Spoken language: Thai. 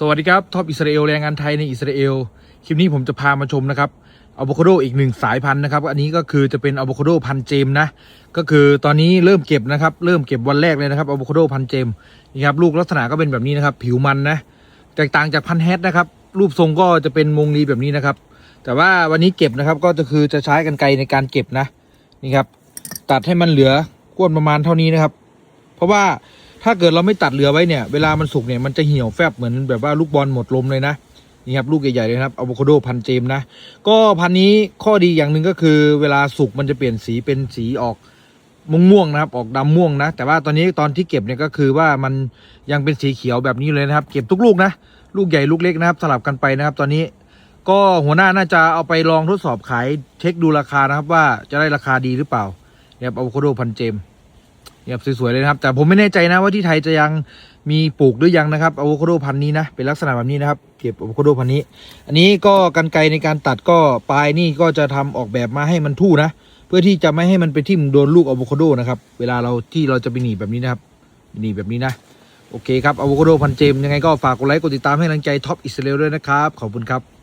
สวัสดีครับท็อปอิสราเอลแรงงานไทยในอิสราเอลคลิปนี้ผมจะพามาชมนะครับอะโวคาโดอีกหนึ่งสายพันธุ์นะครับ อันนี้ก็คือจะเป็นอะโวคาโดพันเจมนะก็คือตอนนี้เริ่มเก็บนะครับ เริ่มเก็บวันแรกเลยนะครับอะโวคาโดพันเจมนี่ครับลูกลักษณะก็เป็นแบบนี้นะครับ ผิวมันนะแตกต่างจากพันแฮทนะครับ รูปทรงก็จะเป็นมงลีแบบนี้นะครับ แต่ว่าวันนี้เก็บนะครับก็จะคือจะใช้กันไกรในการเก็บนะนี่ครับ ตัดให้มันเหลือก้วนประมาณเท่านี้นะครับ เพราะว่า ถ้าเกิดเราไม่ตัดเหลือไว้เนี่ย เวลามันสุกเนี่ยมันจะเหี่ยวแฟบเหมือนแบบว่าลูกบอลหมดลมเลยนะนี่ครับลูกใหญ่ๆเลยครับอะโวคาโดพันเจมนะก็พันนี้ข้อดีอย่างหนึ่งก็คือ เวลาสุกมันจะเปลี่ยนสีเป็นสีออกม่วงๆนะครับออกดำม่วงนะ แต่ว่าตอนนี้ตอนที่เก็บเนี่ยก็คือว่ามันยังเป็นสีเขียวแบบนี้เลยนะครับ เก็บทุกลูกนะลูกใหญ่ลูกเล็กนะครับสลับกันไปนะครับ ตอนนี้ก็หัวหน้าน่าจะเอาไปลองทดสอบขายเช็คดูราคานะครับ ว่าจะได้ราคาดีหรือเปล่าเนี่ยครับอะโวคาโดพันเจม นี่ยครับสวยๆเลยนะครับ แต่ผมไม่แน่ใจนะว่าที่ไทยจะยังมีปลูกหรือยังนะครับอะโวคาโดพันธุ์นี้นะเป็นลักษณะแบบนี้นะครับเก็บอะโวคาโดพันธุ์นี้ อันนี้ก็กันไกรในการตัดก็ปลายนี่ก็จะทำออกแบบมาให้มันทู่นะเพื่อที่จะไม่ให้มันไปทิ่มโดนลูกอะโวคาโดนะครับเวลาเราที่เราจะไปหนีแบบนี้นะครับหนีแบบนี้นะโอเคครับอะโวคาโดพันธุ์เจมยังไงก็ฝากกดไลค์กดติดตามให้กำลังใจท็อปอิสราเอลด้วยนะครับขอบคุณครับ